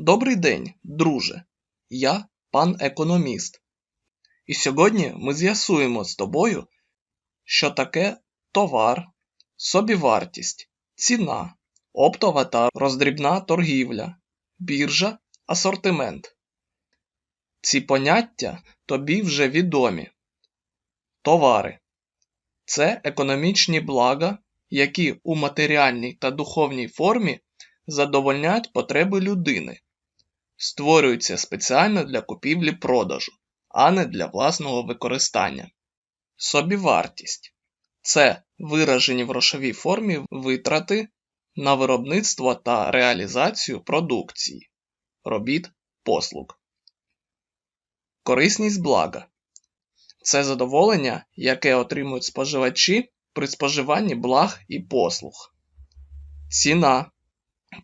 Добрий день, друже. Я пан економіст. І сьогодні ми з'ясуємо з тобою, що таке товар, собівартість, ціна, оптова та роздрібна торгівля, біржа, асортимент. Ці поняття тобі вже відомі. Товари це економічні блага, які у матеріальній та духовній формі задовольняють потреби людини, створюються спеціально для купівлі-продажу, а не для власного використання. Собівартість це виражені в грошовій формі витрати на виробництво та реалізацію продукції, робіт, послуг. Корисність блага це задоволення, яке отримують споживачі при споживанні благ і послуг. Ціна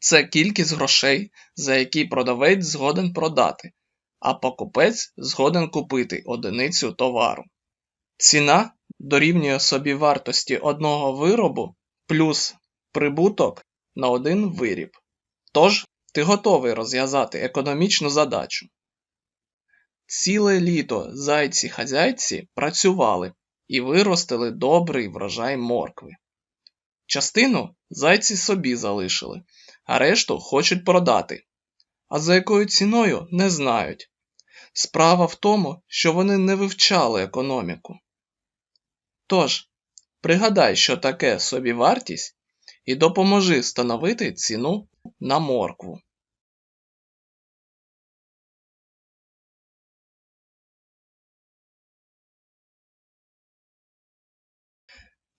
це кількість грошей, за які продавець згоден продати, а покупець згоден купити одиницю товару. Ціна дорівнює собівартості одного виробу плюс прибуток на один виріб. Тож, ти готовий розв'язати економічну задачу. Ціле літо зайці-хазяйці працювали і виростили добрий врожай моркви. Частину зайці собі залишили, а решту хочуть продати. А за якою ціною не знають. Справа в тому, що вони не вивчали економіку. Тож, пригадай, що таке собівартість, і допоможи встановити ціну на моркву.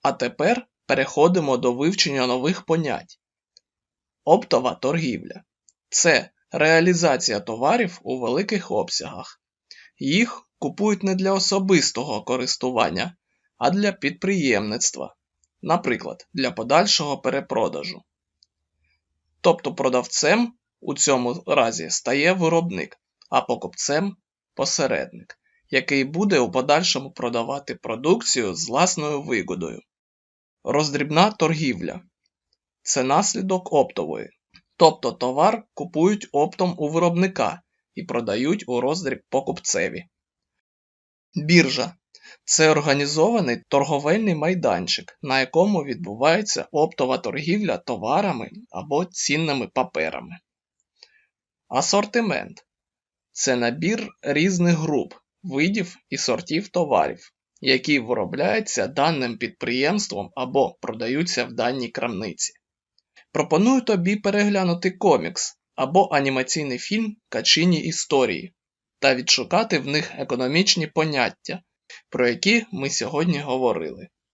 А тепер переходимо до вивчення нових понять. Оптова торгівля це реалізація товарів у великих обсягах. Їх купують не для особистого користування, а для підприємництва, наприклад, для подальшого перепродажу. Тобто продавцем у цьому разі стає виробник, а покупцем посередник, який буде у подальшому продавати продукцію з власною вигодою. Роздрібна торгівля це наслідок оптової, тобто товар купують оптом у виробника і продають у роздріб покупцеві. Біржа це організований торговельний майданчик, на якому відбувається оптова торгівля товарами або цінними паперами. Асортимент це набір різних груп, видів і сортів товарів, які виробляються даним підприємством або продаються в даній крамниці. Пропоную тобі переглянути комікс або анімаційний фільм Качині історії та відшукати в них економічні поняття, про які ми сьогодні говорили.